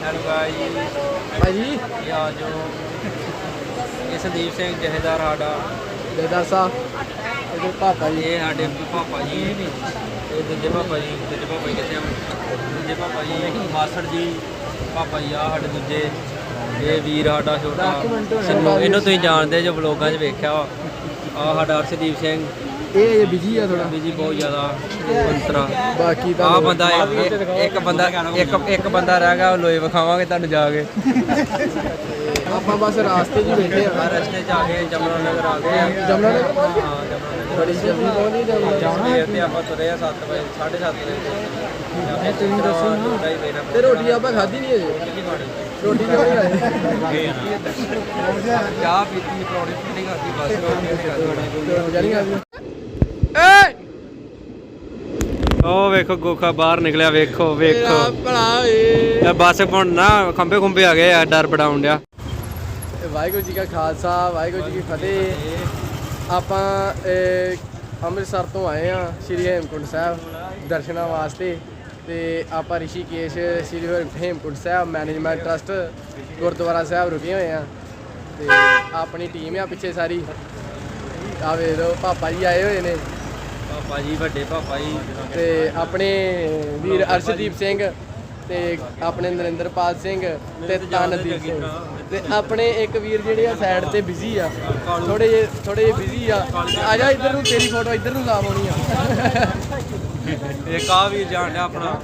Hello guys ਭਾਜੀ ਇਹ ਆ ਜੋ ਇਹ ਸੰਦੀਪ ਸਿੰਘ ਜਹੇਦਾਰ ਸਾਡਾ। ਦੇਦਾ ਸਾਹਿਬ। ਇਹਦੇ ਪਾਪਾ ਜੀ। ਇਹ ਸਾਡੇ ਪਾਪਾ ਜੀ ਇਹ ਦੂਜੇ ਪਾਪਾ ਜੀ ਦੂਜੇ ਪਾਪਾ ਜੀ ਕਿੱਥੇ ਆ? ਦੂਜੇ ਪਾਪਾ ਜੀ ਮਾਸੜ ਜੀ। ਪਾਪਾ ਜੀ ਆ ਸਾਡੇ ਦੂਜੇ। ਇਹ ਵੀਰ ਸਾਡਾ ਛੋਟਾ। ਇਹਨੂੰ ਤੁਸੀਂ ਜਾਣਦੇ ਜੋ ਵਲੋਗਾਂ 'ਚ ਵੇਖਿਆ ਆ ਸਾਡਾ ਅਰਸ਼ਦੀਪ ਸਿੰਘ। ਇਹ ਬਿਜ਼ੀ ਆ ਥੋੜਾ ਵੀ ਜੀ ਬਹੁਤ ਜ਼ਿਆਦਾ ਅੰਤਰਾ ਬਾਕੀ ਤਾਂ ਆ ਬੰਦਾ ਇੱਕ- ਇੱਕ ਬੰਦਾ ਇੱਕ ਇੱਕ ਬੰਦਾ ਰਹਿ ਗਿਆ ਉਹ ਲੋਏ ਵਿਖਾਵਾਂਗੇ ਤੁਹਾਨੂੰ ਜਾ ਕੇ। ਆਪਾਂ ਬਸ ਰਾਸਤੇ 'ਚ ਹੀ ਬੈਠੇ ਆ। ਆ ਰਸਤੇ 'ਚ ਆ ਗਏ ਜਮਨਾ ਨਗਰ ਆ ਗਏ। ਆ ਜਮਨਾ ਨਗਰ? ਹਾਂ ਜਮਨਾ ਨਗਰ। ਬੜੀ ਜਲਦੀ ਪਹੁੰਚੀ ਜਮਨਾ ਸਵੇਰ ਤੇ ਆਪਾਂ ਤੁਰੇ ਆ 7 ਵਜੇ 7:30 ਵਜੇ। ਤੁਸੀਂ ਦੱਸੋ ਨਾ। ਤੇ ਰੋਟੀ ਆਪਾਂ ਖਾਧੀ ਨਹੀਂ ਅਜੇ ਰੋਟੀ ਨਹੀਂ ਖਾਈ ਚਾਹ ਪੀਤੀ ਪਰੌਂਠੀ ਪੀਤੀ ਖਾਦੀ ਬਸ ਰੋਟੀ ਨਹੀਂ ਖਾਦੀ ਜਾਨੀ ਖਾਧੀ। ਉਹ ਵੇਖੋ ਗੋਖਾ ਬਾਹਰ ਨਿਕਲਿਆ ਵੇਖੋ ਵੇਖੋ। ਭਲਾ ਏ। ਇਹ ਬੱਸ ਹੁਣ ਨਾ ਖੰਬੇ ਖੁੰਬੇ ਆ ਗਏ ਆ ਡਰ ਬੜਾਉਣ ਡਿਆ। ਵਾਹਿਗੁਰੂ ਜੀ ਕਾ ਖਾਲਸਾ ਵਾਹਿਗੁਰੂ ਜੀ ਕੀ ਫਤਿਹ। ਆਪਾਂ ਅੰਮ੍ਰਿਤਸਰ ਤੋਂ ਆਏ ਆ ਸ਼੍ਰੀ ਹੇਮਕੁੰਟ ਸਾਹਿਬ ਦਰਸ਼ਨਾਂ ਵਾਸਤੇ ਤੇ ਆਪਾਂ ਰਿਸ਼ੀਕੇਸ਼ ਸ਼੍ਰੀ ਹੇਮ- ਹੇਮਕੁੰਟ ਸਾਹਿਬ ਮੈਨੇਜਮੈਂਟ ਟਰਸਟ ਗੁਰਦੁਆਰਾ ਸਾਹਿਬ ਰੁਕੇ ਹੋਏ ਆ ਤੇ ਆਪਣੀ ਟੀਮ ਆ ਪਿੱਛੇ ਸਾਰੀ। ਆ ਵੇਖ ਲਓ ਪਾਪਾ ਜੀ ਆਏ ਹੋਏ ਨੇ। ਪਾਪਾ ਜੀ ਵੱਡੇ ਪਾਪਾ ਜੀ। ਤੇ ਆਪਣੇ ਵੀਰ ਅਰਸ਼ਦੀਪ ਸਿੰਘ ਤੇ ਆਪਣੇ ਨਰਿੰਦਰਪਾਲ ਸਿੰਘ ਤੇ ਤਨਦੀਪ ਸਿੰਘ। ਤੇ ਆਪਣੇ ਇੱਕ ਵੀਰ ਜਿਹੜੇ ਆ ਸਾਈਡ ਤੇ ਬਿਜ਼ੀ ਆ। ਥੋੜੇ ਜੇ ਥੋੜੇ ਜੇ ਬਿਜ਼ੀ ਆ। ਆ ਜਾ ਇੱਧਰ ਨੂੰ ਤੇਰੀ ਫੋਟੋ ਇੱਧਰ ਨੂੰ ਲਾ ਪਾਉਣੀ ਆ। ਇੱਕ ਆ ਵੀ ਜਾਣ ਡਿਆ ਆਪਣਾ।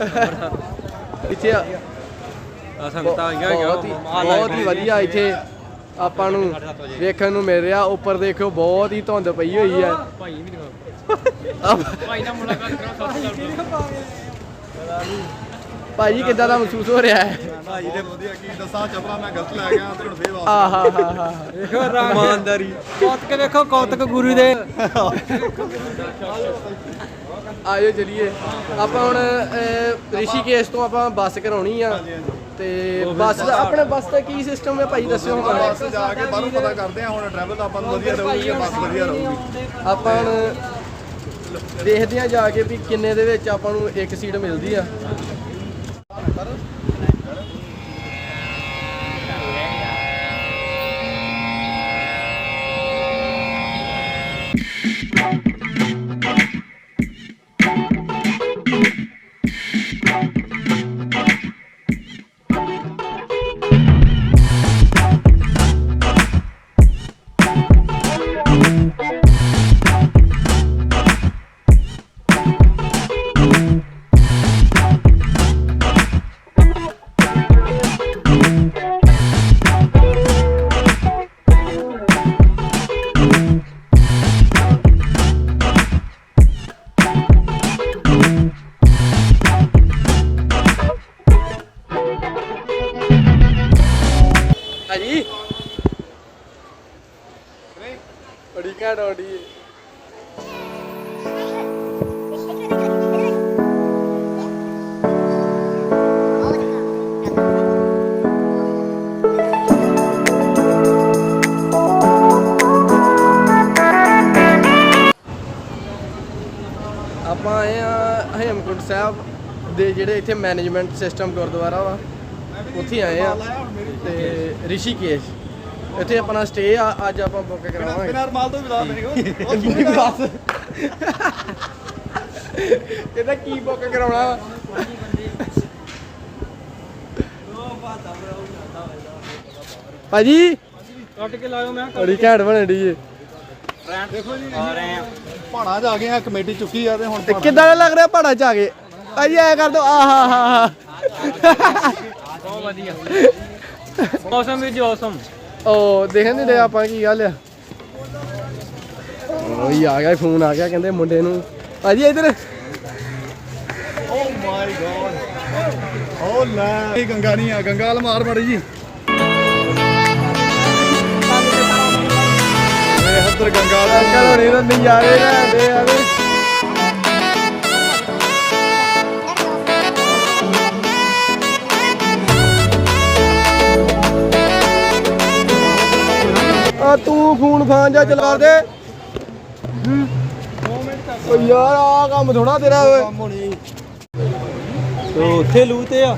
ਇੱਥੇ ਆ। ਸੰਗਤਾਂ ਆਈਆਂ ਬਹੁਤ ਹੀ ਵਧੀਆ ਇੱਥੇ। ਆਪਾਂ ਨੂੰ ਵੇਖਣ ਨੂੰ ਮਿਲ ਰਿਹਾ ਉੱਪਰ ਦੇਖੋ ਬਹੁਤ ਹੀ ਧੁੰਦ ਪਈ ਹੋਈ ਹੈ। ਭਾਈ ਵੀ ਦਿਖਾ ਭਾਈ ਨਾਲ ਮੁਲਾਕਾਤ ਕਰੋ ਕਿੱਦਾਂ ਦਾ ਮਹਿਸੂਸ ਹੋ ਰਿਹਾ ਹੈ? ਭਾਈ ਦੇ ਵਧੀਆ ਕੀ ਦੱਸਾਂ ਚਪਲਾ ਮੈਂ ਗਲਤ ਲੈ ਗਿਆ ਤੇ ਹੁਣ ਫੇਰ ਵਾਪਸ ਆਹਾ ਹਾ ਹਾ ਵੇਖੋ ਇਮਾਨਦਾਰੀ। ਕੌਤਕ ਵੇਖੋ ਕੌਤਕ ਗੁਰੂ ਦੇ। ਆਇਓ ਚਲੀਏ। ਆਪਾਂ ਹੁਣ ਰਿਸ਼ੀਕੇਸ਼ ਤੋਂ ਆਪਾਂ ਬੱਸ ਕਰਾਉਣੀ ਆ। ਤੇ ਬੱਸ ਦਾ ਆਪਣੇ ਬੱਸ ਦਾ ਕੀ ਸਿਸਟਮ ਹੈ ਭਾਈ ਦੱਸਿਓ ਹੁਣ। ਬੱਸ ਜਾ ਕੇ ਬਾਹਰੋਂ ਪਤਾ ਕਰਦੇ ਆ ਹੁਣ ਟਰੈਵਲ ਆਪਾਂ ਨੂੰ ਵਧੀਆ ਰਹੂਗੀ ਕਿ ਬੱਸ ਵਧੀਆ ਰਹੂਗੀ। ਆਪਾਂ ਹੁਣ ਦੇਖਦੇ ਆ ਜਾ ਕੇ ਵੀ ਕਿੰਨੇ ਦੇ ਵਿੱਚ ਆਪਾਂ ਨੂੰ ਇੱਕ ਸੀਟ ਮਿਲਦੀ ਆ। ਬੜੀ ਘਾਟ ਆਉਂਦੀ ਆਪਾਂ ਆਏ ਆ ਹੇਮਕੁੰਟ ਸਾਹਿਬ ਦੇ ਜਿਹੜੇ ਇੱਥੇ ਮੈਨੇਜਮੈਂਟ ਸਿਸਟਮ ਗੁਰਦੁਆਰਾ ਵਾ, ਉੱਥੇ ਆਏ ਆ ਤੇ ਰਿਸ਼ੀਕੇਸ਼। ਇੱਥੇ ਆਪਣਾ ਸਟੇ ਆ ਅੱਜ ਆਪਾਂ ਬੁੱਕ ਕਰਾਵਾਂਗੇ। ਬਿਨਾਂ ਰਮਾਲ ਤੋਂ ਮਿਲਾ ਮੇਰੇ ਕੋਲ ਬਸ। ਇਹਦਾ ਕੀ ਬੁੱਕ ਕਰਾਉਣਾ ਵਾ? ਭਾਜੀ? ਕੱਟ ਕੇ ਲਾਇਓ ਮੈਂ ਬੜੀ ਘੈਂਟ ਬਣਨ ਦੀ ਏ। ਦੇਖੋ ਜੀ ਆ ਰਹੇ ਆ। ਭਾਣਾ ਜਾ ਕੇ ਆ ਕਮੇਟੀ ਚੁੱਕੀ ਆ ਤੇ ਹੁਣ ਤੇ ਕਿੱਦਾਂ ਦਾ ਲੱਗ ਰਿਹਾ ਪਹਾੜਾਂ ਚ ਆ ਕੇ? ਭਾਜੀ ਐ ਕਰ ਦੋ ਆਹਾ ਹਾ ਹਾ ਬਹੁਤ ਵਧੀਆ। ਮੌਸਮ ਵੀ ਜੋਸਮ ਉਹ ਦੇਖਣ ਨਹੀਂ ਦੇ ਆਪਾਂ ਕੀ ਗੱਲ ਆ। ਉਹੀ ਆ ਗਿਆ ਫੋਨ ਆ ਗਿਆ ਕਹਿੰਦੇ ਮੁੰਡੇ ਨੂੰ। ਭਾਜੀ ਇਧਰ। ਓ ਮਾਈ ਗॉड ਓ ਲੈ। ਇਹ ਗੰਗਾ ਨਹੀਂ ਆ ਗੰਗਾ ਵਾਲ ਮਾਰ ਮੜੀ ਜੀ। ਇਹ ਹੱਦਰ ਗੰਗਾ ਵਾਲ। ਅੰਕਲ ਹੋਣੀ ਨਜ਼ਾਰੇ ਲੈਂਦੇ ਆ ਵੀ। ਤੂੰ ਫੋਨ ਫਾਨ ਜਾ ਚਲਾ ਦੇ। ਓ ਯਾਰ ਆ ਕੰਮ ਥੋੜਾ ਤੇਰਾ ਓਏ। ਤੋ ਉੱਥੇ ਲੂ ਤੇ ਆ।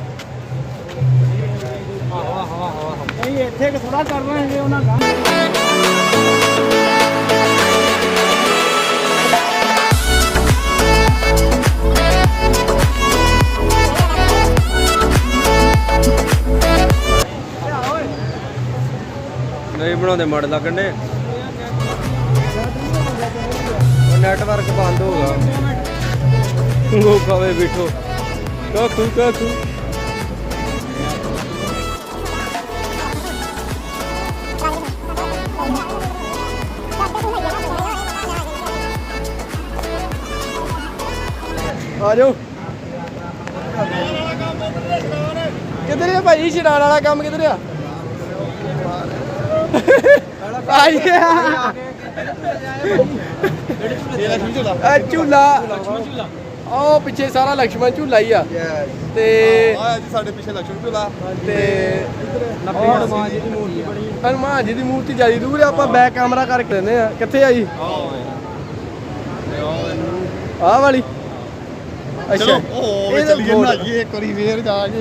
ਨਹੀਂ, ਇੱਥੇ ਕਿ ਥੋੜਾ ਕਰ ਰਹੇ ਨੇ ਉਹਨਾਂ ਕੰਮ ਬਣਾਉਂਦੇ ਮੜ ਲੱਗਣੇ ਨੈਟਵਰਕ ਬੰਦ ਹੋਗਾ ਗਿਆ। ਉਹ ਕਵੇ ਬਿਠੋ। ਕਾਕੂ ਕਾਕੂ। ਆ ਜਾਓ। ਕਿੱਧਰ ਆ ਭਾਈ? ਸ਼ਰਾਰ ਵਾਲਾ ਕੰਮ ਕਿੱਧਰ ਆ? ਆਇਆ ਆ ਝੂਲਾ। ਉਹ ਪਿੱਛੇ ਸਾਰਾ ਲక్ష్మణ ਝੂਲਾ ਹੀ ਆ। ਤੇ ਆ ਜੀ ਸਾਡੇ ਪਿੱਛੇ ਲక్ష్మణ ਝੂਲਾ। ਤੇ ਹਨੂਮਾਨ ਜੀ ਦੀ ਮੂਰਤੀ ਬਣੀ ਹਨੂਮਾਨ ਜੀ ਦੀ ਮੂਰਤੀ ਜ਼ਿਆਦਾ ਦੂਰ ਆ ਆਪਾਂ ਬੈਕ ਕੈਮਰਾ ਕਰਕੇ ਦਿੰਦੇ ਆ। ਕਿੱਥੇ ਆ ਜੀ? ਆ ਵਾਲੀ। ਅੱਛਾ। ਉਹ ਚੱਲੀਏ ਨਾ ਜੀ ਇੱਕ ਵਾਰੀ ਫੇਰ ਜਾ ਕੇ।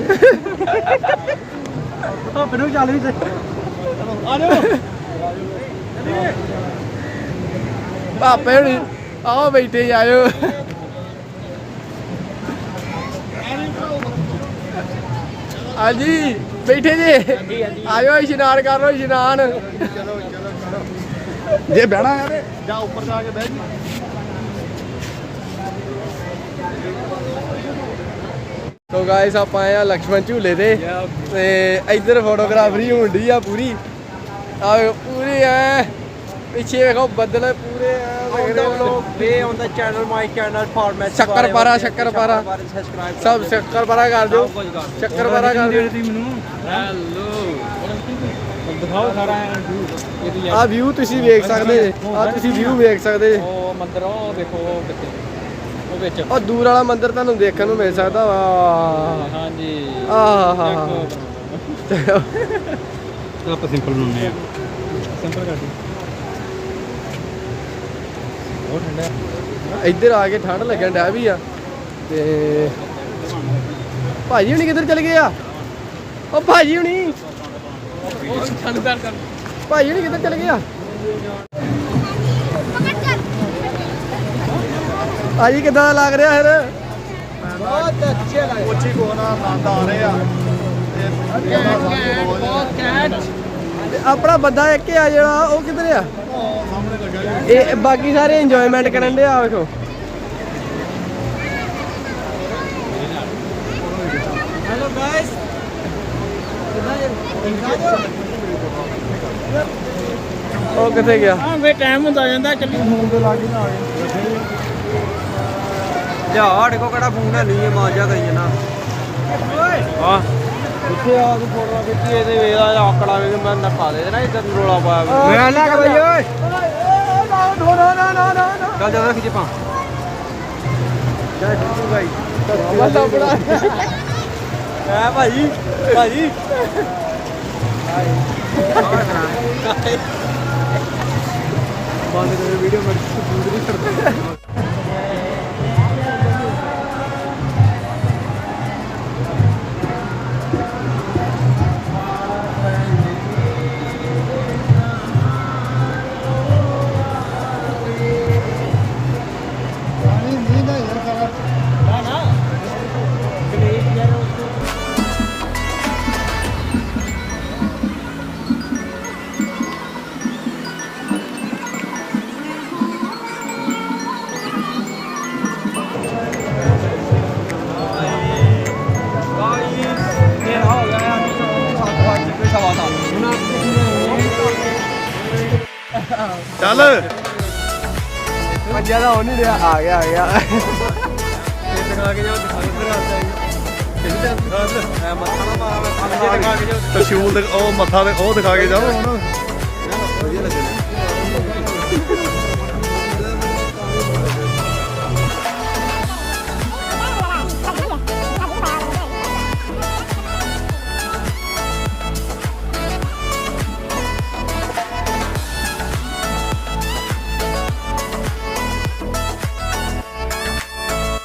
ਭਾਪੇ ਨੂੰ ਚੱਲ ਵੀ ਭਾਪੇ ਹੁਣੀ ਆਓ ਬੈਠੇ ਆਇਓ ਹਾਂਜੀ ਬੈਠੇ ਜੀ। ਆਇਓ ਇਸ਼ਨਾਨ ਕਰ ਲਓ ਇਸ਼ਨਾਨ। ਜੇ ਬਹਿਣਾ ਹੈ ਜਾ ਉੱਪਰ ਜਾ ਕੇ ਬਹਿ ਜੀ। ਤੋ ਗਾਇਸ ਆਪਾਂ ਆਏ ਆ ਲక్ష్మణ ਝੂਲੇ ਤੇ। ਤੇ ਇੱਧਰ ਫੋਟੋਗ੍ਰਾਫਰੀ ਹੁੰਦੀ ਆ ਪੂਰੀ। ਆ ਪੂਰੀ ਐ। ਪਿੱਛੇ ਵੇਖੋ ਬੱਦਲ ਪੂਰੇ ਐ ਵੇ ਔਨ ਦਾ channel my channel format Shakkarpara, Shakkarpara. Subscribe ਸਭ ਸ਼ੱਕਰਪਾਰਾ ਕਰ ਦਿਓ। ਕੁਝ ਕਰ ਦਿਓ। ਸ਼ੱਕਰਪਾਰਾ ਕਰ ਦਿਓ। ਮੈਨੂੰ। ਹੈਲੋ। ਦਿਖਾਓ ਸਾਰਾ ਇਹਦੀ ਆ। ਵਿਊ ਤੁਸੀਂ ਵੇਖ ਸਕਦੇ। ਜੇ ਆ ਤੁਸੀਂ ਵਿਊ ਵੇਖ ਸਕਦੇ। ਜੇ ਉਹ ਮੰਦਰ ਉਹ ਦੇਖੋ ਉਹ ਕਿੱਥੇ? ਉਹ ਵਿੱਚ। ਉਹ ਦੂਰ ਵਾਲਾ ਮੰਦਿਰ ਤੁਹਾਨੂੰ ਦੇਖਣ ਨੂੰ ਮਿਲ ਸਕਦਾ। ਵਾ ਹਾਂਜੀ। ਆਹ ਹਾ ਹਾ ਆਪਾਂ ਸਿੰਪਲ ਬਣਾਉਂਦੇ ਆ ਸਿੰਪਲ ਕਰ ਉਹ ਠੰਡਾ ਇੱਧਰ ਆ ਕੇ ਠੰਡ ਲੱਗਣ ਡਿਆ ਵੀ ਆ। ਤੇ ਭਾਜੀ ਹੁਣੀ ਕਿੱਧਰ ਚਲੇ ਗਏ ਆ? ਉਹ ਭਾਜੀ ਹੁਣੀ। ਭਾਜੀ ਹੁਣੀ ਕਿੱਧਰ ਚਲੇ ਗਏ ਆ? ਭਾਜੀ ਕਿੱਦਾਂ ਦਾ ਲੱਗ ਰਿਹਾ ਫਿਰ? ਬਹੁਤ ਅੱਛੇ ਲੱਗੇ ਕੋਚੀ ਕੋਨਾ ਆਨੰਦ ਆ ਰਹੇ। ਬਹੁਤ ਆਪਣਾ ਬੰਦਾ ਇੱਕ ਆ ਜਿਹੜਾ ਉਹ ਕਿੱਧਰ ਆ? ਜੀ ਇਹ ਬਾਕੀ ਸਾਰੇ ਇੰਜੋਇਮੈਂਟ ਕਰਨ ਦੇ ਆ ਵੇਖੋ। ਹੈਲੋ ਗਾਇਸ ਉਹ ਕਿੱਥੇ ਗਿਆ? ਹਾਂ ਵੇ ਟਾਈਮ ਹੁੰਦਾ ਜਾਂਦਾ ਚੱਲੀ। ਫੋਨ ਤੇ ਲੱਗ ਨਾ ਆਏ ਲਿਆ ਸਾਡੇ ਕੋ ਕਿਹੜਾ ਫੋਨ ਹੈ? ਨਹੀਂ ਮਾਜਾ ਕਰੀ ਜਨਾ ਹਾਂ। ਕਿੱਥੇ ਆ ਤੂੰ ਫੋਟੋ ਖਿੱਚੀ ਇਹਦੇ ਵੇਲਾ ਆਕੜਾ ਵੇ ਮੈਂ ਨਖਾ ਦੇ ਨਾ ਇਧਰ ਰੋਲਾ ਪਾਇਆ ਵੇ। ਮੈਂ ਨਾ ਬਈ ਓਏ ਨਾ ਨਾ ਨਾ ਨਾ ਨਾ ਨਾ ਚੱਲ ਜ਼ਿਆਦਾ ਖਿੱਚ ਪਾ ਬੰਦਾ ਬੜਾ ਐ ਭਾਈ ਭਾਈ। ਬੰਦ ਕਰ ਵੀਡੀਓ ਮੈਂ ਸ਼ੂਟ ਨਹੀਂ ਕਰਦਾ ਚੱਲ। ਪੰਜਾ ਦਾ ਹੋ ਨਹੀਂ ਰਿਹਾ। ਆ ਗਿਆ ਆ ਗਿਆ। ਦਿਖਾ ਕੇ ਜਾਓ ਦਿਖਾ ਕੇ ਰਾਤ ਐ ਮੱਥਾ ਨਾ ਮਾਰਾ। ਮੈਂ ਦਿਖਾ ਕੇ ਜਾਓ। ਤਸ਼ੂਲ ਉਹ ਮੱਥਾ ਤੇ ਉਹ ਦਿਖਾ ਕੇ ਜਾਓ।